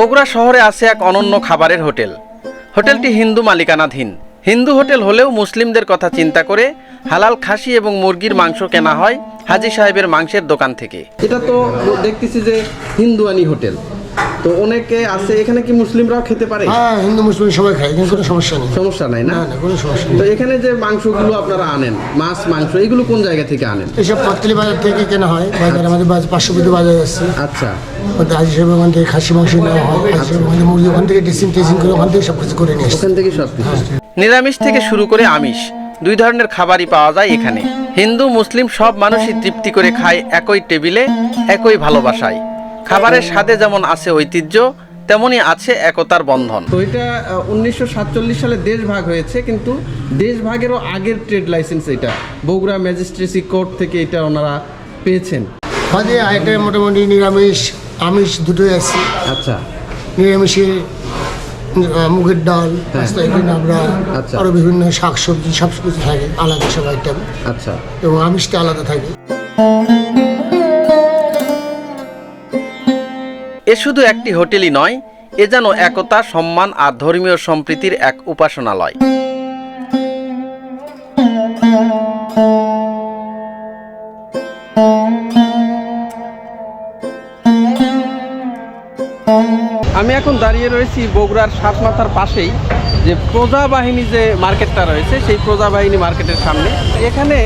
বগুড়া শহরে আছে এক অনন্য খাবারের হোটেল। হোটেলটি হিন্দু মালিকানাধীন। হিন্দু হোটেল হলেও মুসলিমদের কথা চিন্তা করে হালাল খাসি এবং মুরগির মাংস কেনা হয় হাজি সাহেবের মাংসের দোকান থেকে। এটা তো দেখতেছি যে হিন্দুয়ানি হোটেল। তো অনেকে আছে এখানে কি মুসলিমরাও খেতে পারে? হ্যাঁ হিন্দু মুসলিম সবাই খায় এখানে কোনো সমস্যা নেই। সমস্যা নাই না? কোনো সমস্যা তো এখানে যে মাংসগুলো আপনারা আনেন মাছ মাংস এগুলো কোন জায়গা থেকে আনেন? এসব পাতলি বাজার থেকে কেনা হয় বাজার আমাদের বাজার পাঁচশো বিধি বাজার আছে। আচ্ছা। ওখান থেকে খাসি মাংস নেওয়া হয় ওখান থেকে মুরগি ওখান থেকে ড্রেসিং টেসিং করে ওখান থেকে সব কিছু করে নিয়ে ওখান থেকে সব কিছু। নিরামিষ থেকে শুরু করে আমিষ দুই ধরনের খাবারই পাওয়া যায় এখানে। হিন্দু মুসলিম সব মানুষই তৃপ্তি করে খায় একই টেবিলে একই ভালোবাসায়। খাবারের স্বাদে যেমন আছে ঐতিহ্য তেমনি আছে একতার বন্ধন। তো এটা উনিশশো সাতচল্লিশ সালে দেশ ভাগ হয়েছে কিন্তু দেশ ভাগেরও আগের ট্রেড লাইসেন্স এটা। বগুড়া ম্যাজিস্ট্রেসি কোর্ট থেকে এটা ওনারা পেয়েছেন। আমাদের আইটেম মোটামুটি নিরামিষ আমিষ দুটোই আছে। আচ্ছা। নিরামিষে মুগের ডাল এখানে আমরা আচ্ছা। আরও বিভিন্ন শাক সবজি সব কিছু থাকে আলাদা সব আইটেম আচ্ছা। এবং আমিষটা আলাদা থাকে। এ শুধু একটি হোটেলই নয়, এ যেন একতা, সম্মান আর ধর্মীয় সম্প্রীতির এক উপাসনালয়। আমি এখন দাঁড়িয়ে রয়েছি বগুড়ার সাত মাথার পাশেই। যে প্রজা বাহিনী যে মার্কেটটা রয়েছে, সেই প্রজা বাহিনী মার্কেটের সামনে। এখানে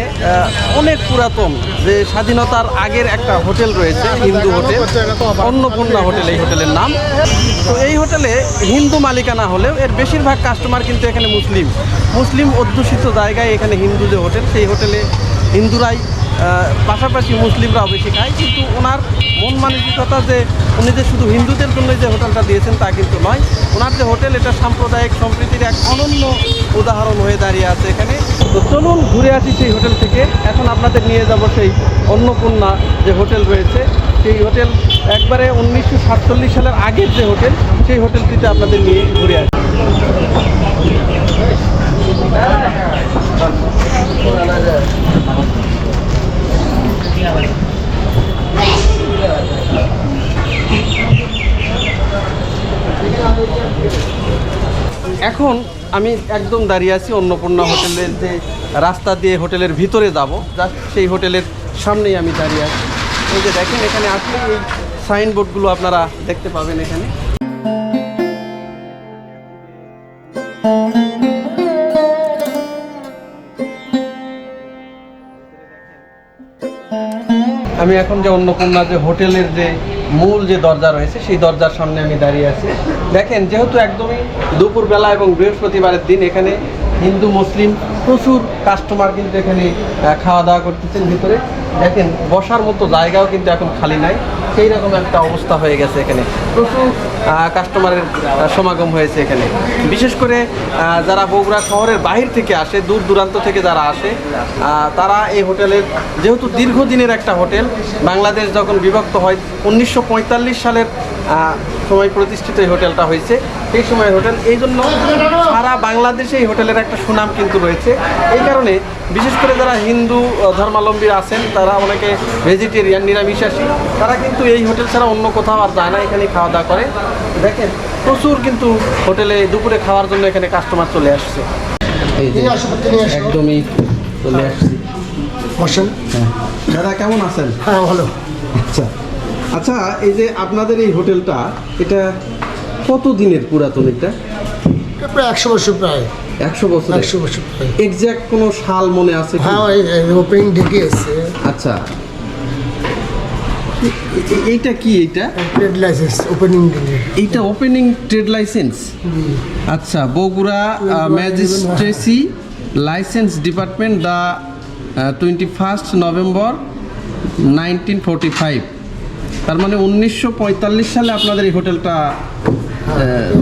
অনেক পুরাতন যে স্বাধীনতার আগের একটা হোটেল রয়েছে, হিন্দু হোটেল, অন্নপূর্ণা হোটেল এই হোটেলের নাম। তো এই হোটেলে হিন্দু মালিকানা হলেও এর বেশিরভাগ কাস্টমার কিন্তু এখানে মুসলিম। মুসলিম অধ্যুষিত জায়গায় এখানে হিন্দু যে হোটেল। সেই হোটেলে হিন্দুরাই পাশাপাশি মুসলিমরাও বেশি খায়, কিন্তু ওনার মন মানসিকতা যে উনি যে শুধু হিন্দুদের জন্য যে হোটেলটা দিয়েছেন তা কিন্তু নয়, ওনার যে হোটেল, এটা সাম্প্রদায়িক সম্প্রীতির এক অনন্য উদাহরণ হয়ে দাঁড়িয়ে আছে এখানে। তো চলুন ঘুরে আসি সেই হোটেল থেকে। এখন আপনাদের নিয়ে যাব সেই অন্নপূর্ণা যে হোটেল রয়েছে। সেই হোটেল একবারে উনিশশো সাতচল্লিশ সালের আগের যে হোটেল, সেই হোটেলটিতে আপনাদের নিয়ে ঘুরে আসি। এখন আমি একদম দাঁড়িয়ে আছি অন্নপূর্ণা হোটেলের যে রাস্তা দিয়ে হোটেলের ভিতরে যাব। জাস্ট সেই হোটেলের সামনেই আমি দাঁড়িয়ে আছি। এই যে দেখেন, এখানে আসলে এই সাইনবোর্ডগুলো আপনারা দেখতে পাবেন এখানে। আমি এখন যে অন্নপূর্ণা যে হোটেলের যে মূল যে দরজা রয়েছে, সেই দরজার সামনে আমি দাঁড়িয়ে আছি। দেখেন, যেহেতু একদমই দুপুরবেলা এবং বৃহস্পতিবারের দিন এখানে হিন্দু, মুসলিম প্রচুর কাস্টমার কিন্তু এখানে খাওয়া দাওয়া করতেছেন ভিতরে। দেখেন, বসার মতো জায়গাও কিন্তু এখন খালি নাই। সেই রকম একটা অবস্থা হয়ে গেছে এখানে। প্রচুর কাস্টমারের সমাগম হয়েছে এখানে। বিশেষ করে যারা বগুড়া শহরের বাহির থেকে আসে, দূর দূরান্ত থেকে যারা আসে তারা এই হোটেলের যেহেতু দীর্ঘদিনের একটা হোটেল, বাংলাদেশ যখন বিভক্ত হয়, উনিশশো পঁয়তাল্লিশ সালের সময় প্রতিষ্ঠিত এই হোটেলটা হয়েছে। সেই সময় হোটেল এই জন্য বাংলাদেশে এই হোটেলের একটা সুনাম কিন্তু রয়েছে। এই কারণে বিশেষ করে যারা হিন্দু ধর্মাবলম্বী আছেন তারা অনেকে ভেজিটেরিয়ান নিরামিষাসী তারা কিন্তু এই হোটেল ছাড়া অন্য কোথাও আর যায় না এখানে খাওয়া দাওয়া করে। দেখেন প্রচুর কিন্তু হোটেলে দুপুরে খাওয়ার জন্য এখানে কাস্টমার চলে আসছে। এই যে। একদমই চলে আসছি। বসেন। দাদা কেমন আছেন? হ্যাঁ ভালো। আচ্ছা। আচ্ছা এই যে আপনাদের এই হোটেলটা এটা কত দিনের পুরাতন এটা? প্রায় একশো বছর প্রায়। একশো বছর একশো বছর প্রায়। এক্সাক্ট কোনো সাল মনে আছে হ্যাঁ ওপেনিং ডেকে এসছে। আচ্ছা। এইটা কি এইটা? ট্রেড লাইসেন্স ওপেনিং এইটা ওপেনিং ট্রেড লাইসেন্স আচ্ছা Bogura magistracy license department the twenty first November nineteen forty five তার মানে উনিশশো পঁয়তাল্লিশ সালে আপনাদের এই হোটেলটা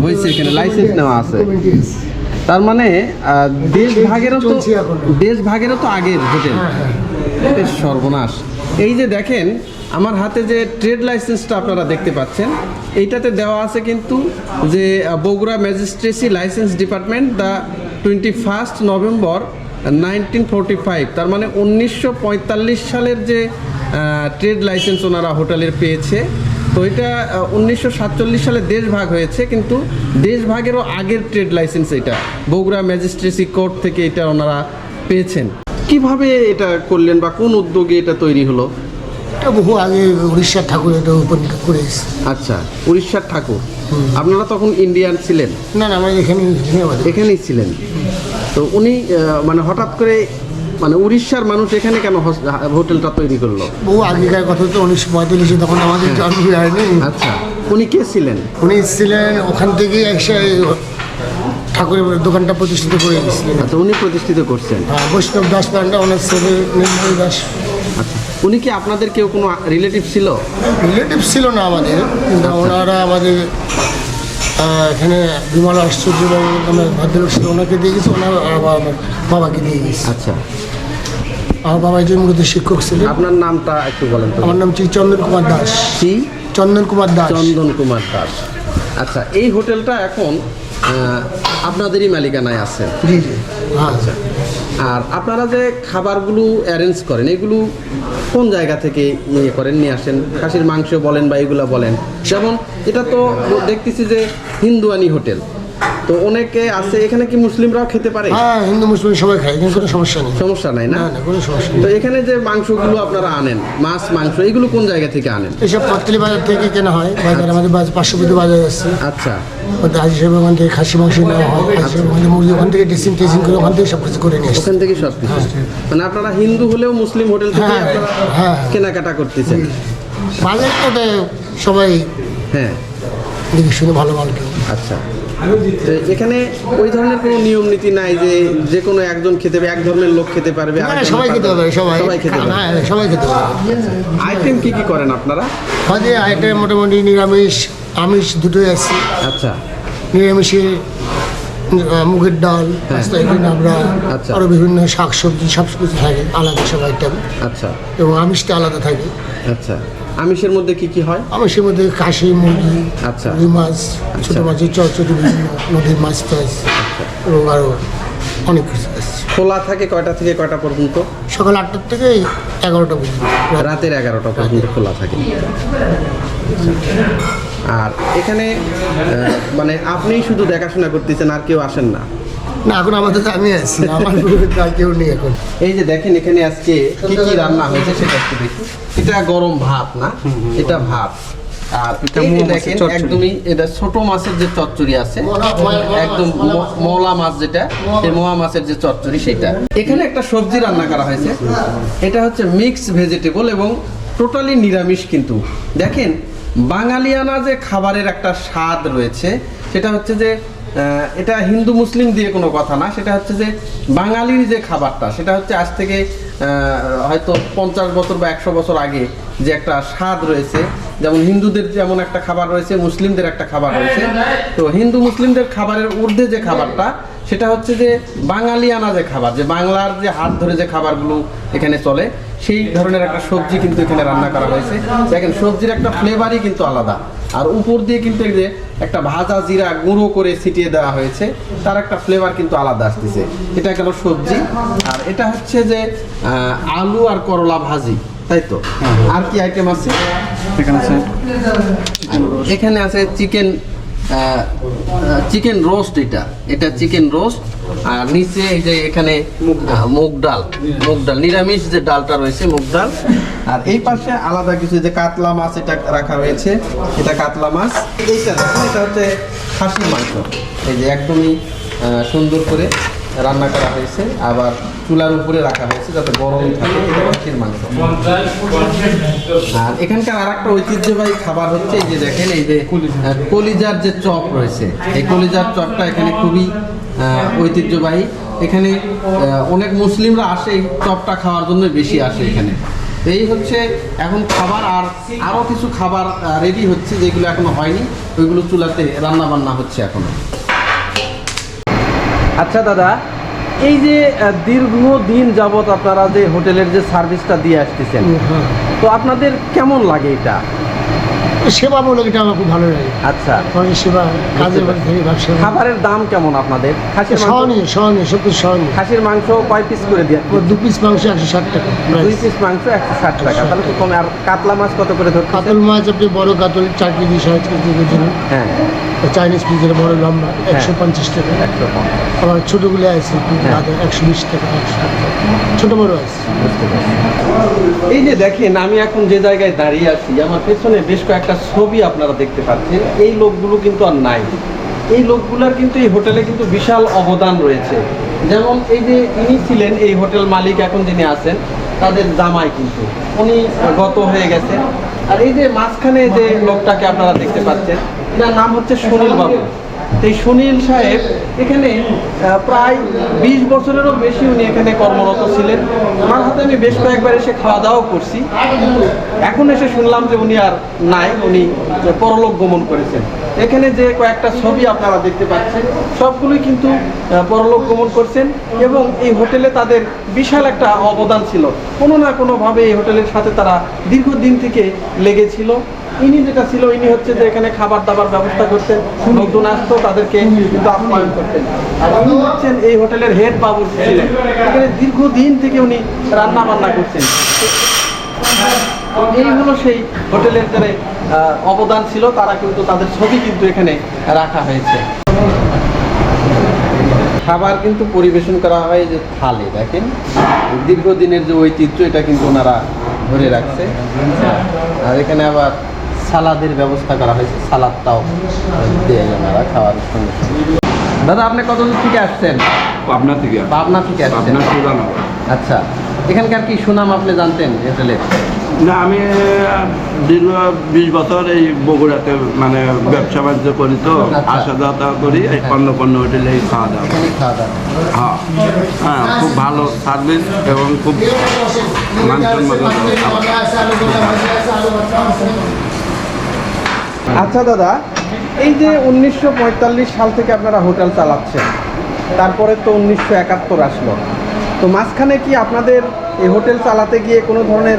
হয়েছে এখানে লাইসেন্স নেওয়া আছে। তার মানে দেশ ভাগেরও তো দেশ ভাগেরও তো আগের হোটেল। সর্বনাশ। এই যে দেখেন আমার হাতে যে ট্রেড লাইসেন্সটা আপনারা দেখতে পাচ্ছেন এইটাতে দেওয়া আছে কিন্তু যে Bogura magistracy license department the twenty first November nineteen forty five তার মানে উনিশশো পঁয়তাল্লিশ সালের যে ট্রেড লাইসেন্স ওনারা হোটেলের পেয়েছে তো এটা উনিশশো সাতচল্লিশ সালে দেশ ভাগ হয়েছে কিন্তু দেশ ভাগেরও আগের ট্রেড লাইসেন্স এটা। বগুড়া ম্যাজিস্ট্রেসি কোর্ট থেকে এটা ওনারা পেয়েছেন। কীভাবে এটা করলেন বা কোন উদ্যোগে এটা তৈরি হলো? এটা বহু আগে উড়িষ্যার ঠাকুর এটা ওপেন করে আচ্ছা উড়িষ্যার ঠাকুর। আপনারা তখন ইন্ডিয়ান ছিলেন? না না আমরা এখানে এখানে এখানেই ছিলেন। তো উনি মানে হঠাৎ করে মানে উড়িষ্যার মানুষ এখানে কেন হোটেলটা তৈরি করল? বহু আগেকার কথা তো উনিশশো পঁয়তাল্লিশে তখন আমাদের জন্ম হয়নি। আচ্ছা উনি কে ছিলেন? উনি ছিলেন ওখান থেকে এসে ঠাকুরের দোকানটা প্রতিষ্ঠিত করে গেছিলেন আচ্ছা উনি প্রতিষ্ঠিত করছেন। হ্যাঁ, বৈষ্ণব দাস পান্ডা ওনার ছেলে নির্মল দাস। আচ্ছা উনি কি আপনাদের কেউ কোনো রিলেটিভ ছিল? রিলেটিভ ছিল না আমাদের ওনারা আমাদের এখানে বিমল আশ্চর্য আমার ভদ্রলোক ছিল ওনাকে দিয়ে গেছি ওনার বাবাকে দিয়ে গেছে। আচ্ছা। আমার বাবা একজন মূলত শিক্ষক ছিলেন। আপনার নামটা একটু বলেন আমার নাম শ্রী চন্দন কুমার দাস। শ্রী চন্দন কুমার দাস। চন্দন কুমার দাস। আচ্ছা এই হোটেলটা এখন আপনাদেরই মালিকানায় আছে জি জি। হ্যাঁ আর আপনারা যে খাবারগুলো অ্যারেঞ্জ করেন এগুলো কোন জায়গা থেকে নিয়ে করেন নিয়ে আসেন? খাসির মাংস বলেন বা এগুলো বলেন। যেমন এটা তো দেখতেছি যে হিন্দুয়ানি হোটেল। তো অনেকে আছে এখানে কি মুসলিমরাও খেতে পারে? হ্যাঁ হিন্দু মুসলিম সবাই খায় এখানে কোনো সমস্যা নেই। সমস্যা নাই না? না কোনো সমস্যা তো এখানে যে মাংসগুলো আপনারা আনেন মাছ মাংস এগুলো কোন জায়গা থেকে আনেন? এসব পত্তলি বাজার থেকে কেনা হয়। বাজার আমাদের বাজার পার্শ্ববর্তী বাজার আছে। আচ্ছা। হাজি সাহেব ওখান থেকে খাসি মাংস নেওয়া হয়। সাহেব ওখান মুরগি ওখান থেকে ড্রেসিং টেসিং করে ওখান থেকে সব কিছু করে নিয়ে ওখান থেকে সব কিছু মানে আপনারা হিন্দু হলেও মুসলিম হোটেল থেকে হ্যাঁ, হ্যাঁ। কেনাকাটা করতেছেন। বাজার সবাই হ্যাঁ। দেখে শুনে ভালো ভালো কেউ। আচ্ছা। এখানে ওই ধরনের কোনো নিয়ম নীতি নাই যে যে কোনো একজন খেতে পারবে এক ধরনের লোক খেতে পারবে সবাই খেতে পারবে সবাই। সবাই খেতে পারবে। হ্যাঁ সবাই খেতে হবে আইটেম কি কি করেন আপনারা? আমাদের আইটেম মোটামুটি নিরামিষ আমিষ দুটোই আছে। আচ্ছা। নিরামিষে মুগের ডাল পাস্তা আমরা আচ্ছা। আরও বিভিন্ন শাক সবজি সব কিছু থাকে আলাদা সব আইটেম। আচ্ছা। এবং আমিষটা আলাদা থাকে। আচ্ছা। আমিষের মধ্যে কি কি হয়? আমিষের মধ্যে কাশি মুরগি আচ্ছা। রুই মাছ ছোট মাছের চচ্চড়ি নদীর মাছ টাছ এবং আরও অনেক কিছু আছে। খোলা থাকে কয়টা থেকে কয়টা পর্যন্ত? সকাল আটটার থেকে এগারোটা পর্যন্ত। রাতের এগারোটা পর্যন্ত খোলা থাকে। আর এখানে মানে আপনিই শুধু দেখাশোনা করতেছেন আর কেউ আসেন না? না এখন আমাদের আমি আছি আমার আর কেউ নেই এখন। এই যে দেখেন এখানে আজকে কি কি রান্না হয়েছে সেটা একটু দেখি। এটা গরম ভাত না? এটা ভাত। আর এটা দেখেন একদমই এটা ছোট মাছের যে চচ্চড়ি আছে একদম মলা মাছ। যেটা সেই মোয়া মাছের যে চচ্চড়ি সেটা। এখানে একটা সবজি রান্না করা হয়েছে। এটা হচ্ছে মিক্স ভেজিটেবল এবং টোটালি নিরামিষ কিন্তু। দেখেন বাঙালিয়ানা যে খাবারের একটা স্বাদ রয়েছে সেটা হচ্ছে যে এটা হিন্দু মুসলিম দিয়ে কোনো কথা না। সেটা হচ্ছে যে বাঙালির যে খাবারটা, সেটা হচ্ছে আজ থেকে হয়তো পঞ্চাশ বছর বা একশো বছর আগে যে একটা স্বাদ রয়েছে, যেমন হিন্দুদের যেমন একটা খাবার রয়েছে, মুসলিমদের একটা খাবার রয়েছে। তো হিন্দু মুসলিমদের খাবারের ঊর্ধ্বে যে খাবারটা, সেটা হচ্ছে যে বাঙালিয়ানা যে খাবার, যে বাংলার যে হাত ধরে যে খাবারগুলো এখানে চলে সেই ধরনের একটা সবজি কিন্তু এখানে রান্না করা হয়েছে। দেখেন সবজির একটা ফ্লেভারই কিন্তু আলাদা। আর উপর দিয়ে কিন্তু এই যে একটা ভাজা জিরা গুঁড়ো করে ছিটিয়ে দেওয়া হয়েছে তার একটা ফ্লেভার কিন্তু আলাদা আসতেছে। এটা গেল সবজি। আর এটা হচ্ছে যে আলু আর করলা ভাজি তাই তো? আর কি আইটেম আছে? এখানে আছে চিকেন চিকেন রোস্ট এটা। এটা চিকেন রোস্ট আর নিচে এই যে এখানে মুগ ডাল। মুগ ডাল। নিরামিষ যে ডালটা রয়েছে মুগ ডাল। আর এই পাশে আলাদা কিছু যে কাতলা মাছ এটা রাখা হয়েছে এটা কাতলা মাছ। এইটা এটা হচ্ছে খাসির মাংস। এই যে একদমই সুন্দর করে রান্না করা হয়েছে আবার চুলার উপরে রাখা হয়েছে যাতে গরম থাকে এটা মাংস। আর এখানকার আর একটা ঐতিহ্যবাহী খাবার হচ্ছে এই যে দেখেন এই যে কলিজার যে চপ রয়েছে এই কলিজার চপটা এখানে খুবই ঐতিহ্যবাহী। এখানে অনেক মুসলিমরা আসে এই চপটা খাওয়ার জন্য বেশি আসে এখানে। এই হচ্ছে এখন খাবার আর আরও কিছু খাবার রেডি হচ্ছে যেগুলো এখনও হয়নি ওইগুলো চুলাতে রান্না বান্না হচ্ছে এখনও। আচ্ছা দাদা এই যে দীর্ঘ দিন যাবত আপনারা যে হোটেলের যে সার্ভিসটা দিয়ে আসতেছেন তো আপনাদের কেমন লাগে এটা? সেবামূলক এটা আমার খুব ভালো লাগে। আচ্ছা। সেবা কাজের খাবারের দাম কেমন আপনাদের? খাসির সহনীয় সহনীয় সব কিছু সহনীয়। খাসির মাংস কয় পিস করে দিয়ে দু পিস মাংস একশো ষাট টাকা দুই পিস মাংস একশো ষাট টাকা। তাহলে তো কমে? আর কাতলা মাছ কত করে ধরতে কাতল মাছ আপনি বড় কাতল চার কেজি সাড়ে চার কেজি হ্যাঁ। চাইনিজ পিসের বড় লম্বা একশো পঞ্চাশ টাকা। আবার ছোটোগুলো আছে হ্যাঁ। একশো বিশ টাকা একশো টাকা। ছোটো বড় আছে। এই যে দেখেন আমি এখন যে জায়গায় দাঁড়িয়ে আছি আমার পেছনে বেশ কয়েকটা ছবি আপনারা দেখতে পাচ্ছেন। এই লোকগুলো কিন্তু আর নাই। এই লোকগুলোর কিন্তু এই হোটেলে কিন্তু বিশাল অবদান রয়েছে। যেমন এই যে ইনি ছিলেন এই হোটেল মালিক এখন যিনি আছেন তাদের জামাই কিন্তু। উনি গত হয়ে গেছেন। আর এই যে মাঝখানে যে লোকটাকে আপনারা দেখতে পাচ্ছেন এটার নাম হচ্ছে সুনীল বাবু। এই সুনীল সাহেব এখানে প্রায় বিশ বছরেরও বেশি উনি এখানে কর্মরত ছিলেন। ওনার হাতে আমি বেশ কয়েকবার এসে খাওয়া দাওয়াও করছি। এখন এসে শুনলাম যে উনি আর নাই, উনি পরলোক গমন করেছেন। এখানে যে কয়েকটা ছবি আপনারা দেখতে পাচ্ছেন, সবগুলোই কিন্তু পরলোক গমন করছেন এবং এই হোটেলে তাদের বিশাল একটা অবদান ছিল। কোনো না কোনোভাবে এই হোটেলের সাথে তারা দীর্ঘদিন থেকে লেগেছিল। ইনি যেটা ছিল, ইনি হচ্ছে যে এখানে খাবার দাবার ব্যবস্থা করতেন, নতুন আসতো, তাদেরকে কিন্তু আপ্যায়ন করতেন। আর উনি হচ্ছেন এই হোটেলের হেড বাবু ছিলেন এখানে দীর্ঘদিন থেকে উনি রান্না বান্না করছেন। এই হলো সেই হোটেলের যারা অবদান ছিল, তারা কিন্তু তাদের ছবি কিন্তু এখানে রাখা হয়েছে। খাবার কিন্তু পরিবেশন করা হয় যে থালে, দেখেন? দীর্ঘদিনের যে ঐতিহ্য, এটা কিন্তু ওনারা ধরে রাখছে। আর এখানে আবার সালাদের ব্যবস্থা করা হয়েছে সালাদটাও দেয় ওনারা খাওয়ার সঙ্গে দাদা আপনি কত দূর থেকে আসছেন? পাবনা থেকে পাবনা থেকে আসছেন। আচ্ছা এখানকার কি সুনাম আপনি জানতেন হোটেলের না আমি দীর্ঘ বিশ বছর এই বগুড়াতে মানে ব্যবসা বাণিজ্য করি তো আচ্ছা। আসা যাওয়া করি এই পণ্য পণ্য হোটেলে খাওয়া দাওয়া খাওয়া দাওয়া। হ্যাঁ হ্যাঁ খুব ভালো সার্ভিস এবং খুব মানসম্মত। খাবার। আচ্ছা দাদা, এই যে উনিশশো পঁয়তাল্লিশ সাল থেকে আপনারা হোটেল চালাচ্ছেন, তারপরে তো উনিশশো একাত্তর আসলো, তো মাঝখানে কি আপনাদের এই হোটেল চালাতে গিয়ে কোনো ধরনের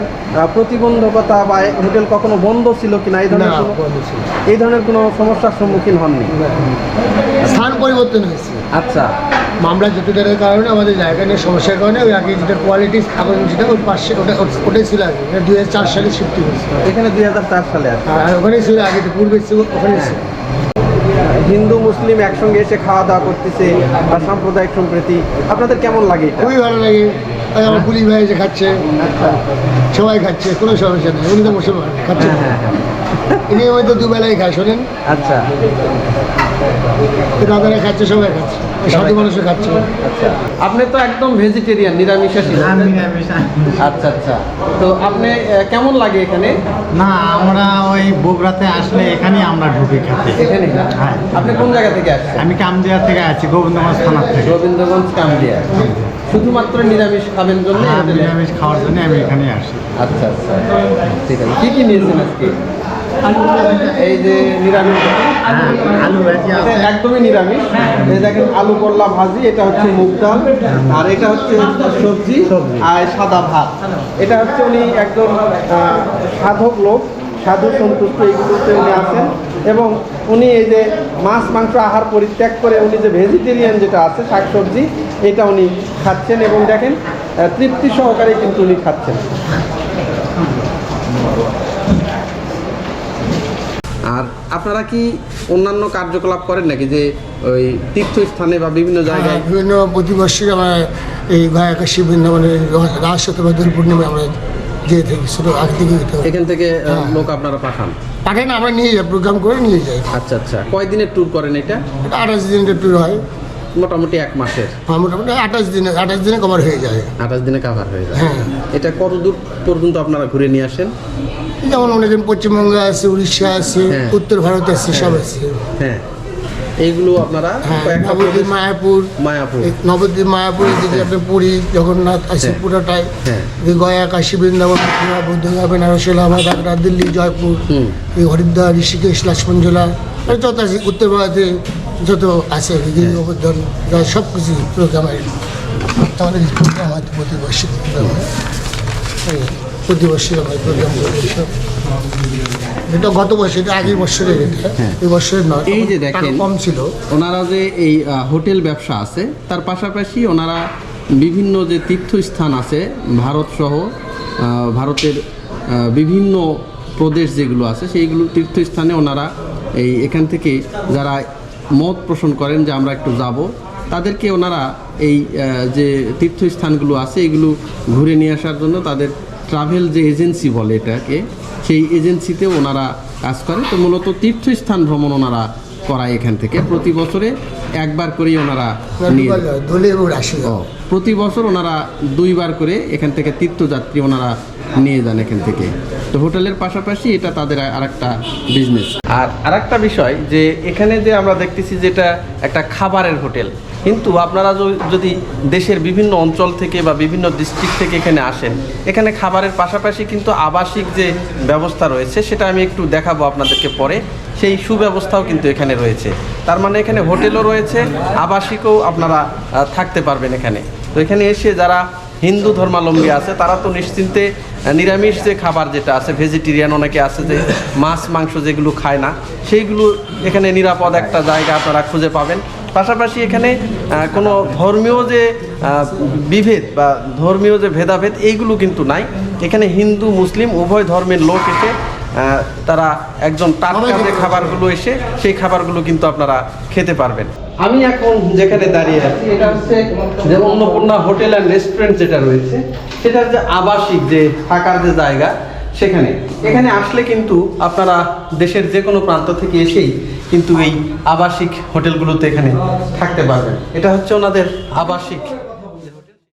প্রতিবন্ধকতা বা হোটেল কখনো বন্ধ ছিল কিনা? এই ধরনের এই ধরনের কোনো সমস্যার সম্মুখীন হননি? স্থান পরিবর্তন হয়েছে। আচ্ছা। মামলা জটিলতার কারণে আমাদের জায়গা নিয়ে সমস্যার কারণে ওই আগে যেটা কোয়ালিটি এখন যেটা ওর পাশে ওটা ওটাই ছিল আগে। দুই হাজার চার সালে শিফট হয়েছে। এখানে দুই সালে আছে। আর ওখানেই ছিল আগে পূর্বে ছিল ওখানেই ছিল। হিন্দু মুসলিম একসঙ্গে এসে খাওয়া দাওয়া করতেছে বা সাম্প্রদায়িক সম্প্রীতি আপনাদের কেমন লাগে এটা? খুবই ভালো লাগে। তাই আমার পুলিশ ভাই এসে খাচ্ছে সবাই খাচ্ছে কোনো সমস্যা নেই উনি তো মুসলমান খাচ্ছে। হ্যাঁ হ্যাঁ হ্যাঁ। ইনি হয়তো দুবেলাই খায় শোনেন? আচ্ছা। দাদারা খাচ্ছে সবাই খাচ্ছে। সাধু মানুষও খাচ্ছে। আচ্ছা আপনি তো একদম ভেজিটেরিয়ান নিরামিষাশী। আচ্ছা আচ্ছা। তো আপনি কেমন লাগে এখানে? না আমরা ওই বগুড়াতে আসলে এখানেই আমরা ঢুকি খেতে। এখানে না? হ্যাঁ। আপনি কোন জায়গা থেকে আসছেন? আমি কামদিয়া থেকে আছি গোবিন্দগঞ্জ থানার থেকে। রবীন্দ্রগঞ্জ কামলিয়া শুধুমাত্র নিরামিষ খাবেন জন্য নিরামিষ খাওয়ার জন্য আমি এখানে আসি। আচ্ছা আচ্ছা। ঠিক আছে। কি কি নিয়েছেন আজকে? এই যে নিরামিষ। হ্যাঁ আলু একদমই নিরামিষ। এই দেখেন আলু করলা ভাজি এটা হচ্ছে মুগ ডাল। আর এটা হচ্ছে সবজি আর সাদা ভাত। এটা হচ্ছে উনি একজন সাধক লোক সাধু সন্তুষ্ট এইগুলোতে উনি আছেন। এবং উনি এই যে মাছ মাংস আহার পরিত্যাগ করে উনি যে ভেজিটেরিয়ান যেটা আছে শাকসবজি এটা উনি খাচ্ছেন এবং দেখেন তৃপ্তি সহকারে কিন্তু উনি খাচ্ছেন। আর আপনারা কি অন্যান্য কার্যকলাপ করেন নাকি? যে ওই তীর্থস্থানে বা বিভিন্ন জায়গায় হ্যাঁ, বিভিন্ন প্রতি বছরই আমরা এই গায়কাশী বৃন্দাবনে রাস অথবা দোল পূর্ণিমা আমরা যেয়ে থাকি শুধু আগে থেকে এখান থেকে হ্যাঁ। লোক আপনারা পাঠান? পাঠান আমরা নিয়ে যাই প্রোগ্রাম করে নিয়ে যাই। আচ্ছা আচ্ছা। কয়দিনের ট্যুর করেন এটা? এটা আঠাশ দিনের ট্যুর হয়। মোটামুটি এক মাসের। হ্যাঁ, মোটামুটি আঠাশ দিনে আঠাশ দিনে কভার হয়ে যায়। আঠাশ দিনে কাভার হয়ে যায়। হ্যাঁ। এটা কত দূর পর্যন্ত আপনারা ঘুরে নিয়ে আসেন? যেমন অনেকদিন পশ্চিমবঙ্গে আছে উড়িষ্যা আছে হ্যাঁ। উত্তর ভারত আছে সব আছে। হ্যাঁ। এইগুলো আপনারা হ্যাঁ নবদ্বীপ মায়াপুর। মায়াপুর। নবদ্বীপ মায়াপুর এদিকে আপনার পুরী জগন্নাথ আছে হ্যাঁ। পুরোটাই। হ্যাঁ। গয়া কাশী বৃন্দাবন মথুরা, বুদ্ধগয়া বেনারস এলাহাবাদ আগ্রা দিল্লি জয়পুর এই হরিদ্বার ঋষিকেশ লক্ষ্মণঝোলা আর যত আছে উত্তর ভারতে যত আছে গিরি গোবর্ধন সব কিছু প্রোগ্রাম আমাদের প্রোগ্রাম হয় প্রতি বছর প্রোগ্রাম হয় প্রতি বছর হয় প্রোগ্রাম করে। এটা গত বছর এটা আগের বছরের এটা এই বছরের নয় হ্যাঁ। এই যে দেখেন। কম ছিল ওনারা যে এই হোটেল ব্যবসা আছে তার পাশাপাশি ওনারা বিভিন্ন যে তীর্থস্থান আছে ভারত সহ ভারতের বিভিন্ন প্রদেশ যেগুলো আছে সেইগুলো তীর্থস্থানে ওনারা এই এখান থেকে যারা মত পোষণ করেন যে আমরা একটু যাব। তাদেরকে ওনারা এই যে তীর্থস্থানগুলো আছে, এগুলো ঘুরে নিয়ে আসার জন্য তাদের ট্রাভেল যে এজেন্সি বলে এটাকে, সেই এজেন্সিতে ওনারা কাজ করে। তো মূলত তীর্থস্থান ভ্রমণ ওনারা করায় এখান থেকে। প্রতি বছরে একবার করেই ওনারা প্রতি বছর ওনারা দুইবার করে এখান থেকে তীর্থযাত্রী ওনারা নিয়ে যান এখান থেকে। তো হোটেলের পাশাপাশি এটা তাদের আরেকটা বিজনেস আর আরেকটা বিষয় যে এখানে যে আমরা দেখতেছি যে এটা একটা খাবারের হোটেল। কিন্তু আপনারা যদি দেশের বিভিন্ন অঞ্চল থেকে বা বিভিন্ন ডিস্ট্রিক্ট থেকে এখানে আসেন এখানে খাবারের পাশাপাশি কিন্তু আবাসিক যে ব্যবস্থা রয়েছে সেটা আমি একটু দেখাবো আপনাদেরকে পরে। সেই সুব্যবস্থাও কিন্তু এখানে রয়েছে। তার মানে এখানে হোটেলও রয়েছে, আবাসিকও আপনারা থাকতে পারবেন এখানে। তো এখানে এসে যারা হিন্দু ধর্মাবলম্বী আছে, তারা তো নিশ্চিন্তে নিরামিষ যে খাবার যেটা আছে ভেজিটেরিয়ান অনেকে আছে যে মাছ, মাংস যেগুলো খায় না, সেইগুলো এখানে নিরাপদ একটা জায়গা আপনারা খুঁজে পাবেন। পাশাপাশি এখানে কোনো ধর্মীয় যে বিভেদ বা ধর্মীয় যে ভেদাভেদ, এইগুলো কিন্তু নাই। এখানে হিন্দু, মুসলিম, উভয় ধর্মের লোক এসে তারা একজন টাটকা যে খাবারগুলো এসে সেই খাবারগুলো কিন্তু আপনারা খেতে পারবেন। আমি এখন যেখানে দাঁড়িয়ে আছি এটা হচ্ছে যে অন্নপূর্ণা হোটেল অ্যান্ড রেস্টুরেন্ট যেটা রয়েছে সেটার যে আবাসিক যে থাকার যে জায়গা সেখানে। এখানে আসলে কিন্তু আপনারা দেশের যে কোনো প্রান্ত থেকে এসেই কিন্তু এই আবাসিক হোটেলগুলোতে এখানে থাকতে পারবেন। এটা হচ্ছে ওনাদের আবাসিক